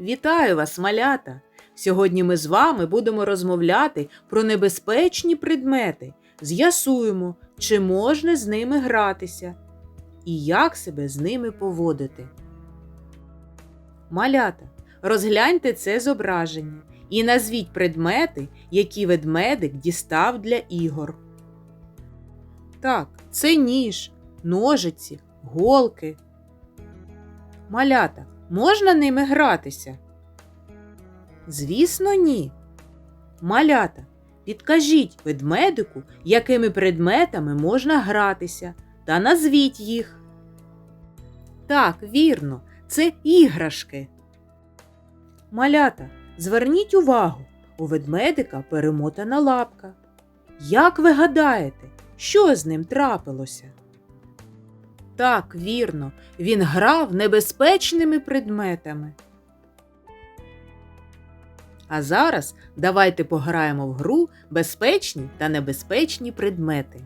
Вітаю вас, малята! Сьогодні ми з вами будемо розмовляти про небезпечні предмети. З'ясуємо, чи можна з ними гратися і як себе з ними поводити. Малята, розгляньте це зображення і назвіть предмети, які ведмедик дістав для ігор. Так, це ніж, ножиці, голки. Малята, можна ними гратися? Звісно, ні. Малята, підкажіть ведмедику, якими предметами можна гратися, та назвіть їх. Так, вірно, це іграшки. Малята, зверніть увагу, у ведмедика перемотана лапка. Як ви гадаєте, що з ним трапилося? Так, вірно, він грав небезпечними предметами. А зараз давайте пограємо в гру безпечні та небезпечні предмети.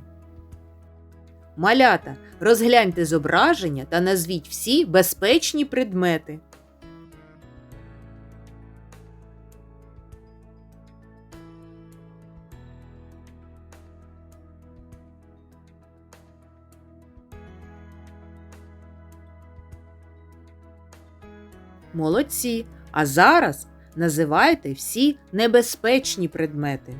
Малята, розгляньте зображення та назвіть всі безпечні предмети. Молодці. А зараз називайте всі небезпечні предмети.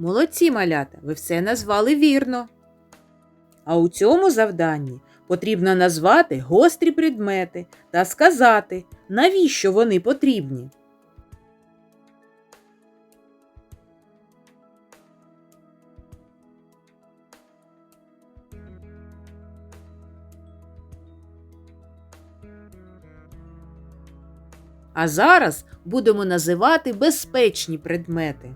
Молодці малята, ви все назвали вірно. А у цьому завданні потрібно назвати гострі предмети та сказати, навіщо вони потрібні. А зараз будемо називати безпечні предмети.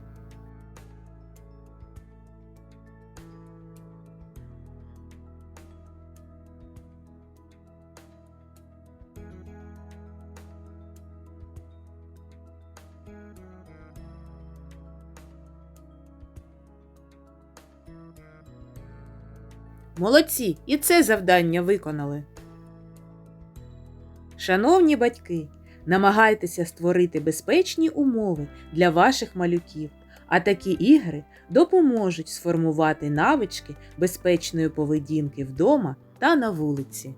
Молодці, і це завдання виконали. Шановні батьки, намагайтеся створити безпечні умови для ваших малюків, а такі ігри допоможуть сформувати навички безпечної поведінки вдома та на вулиці.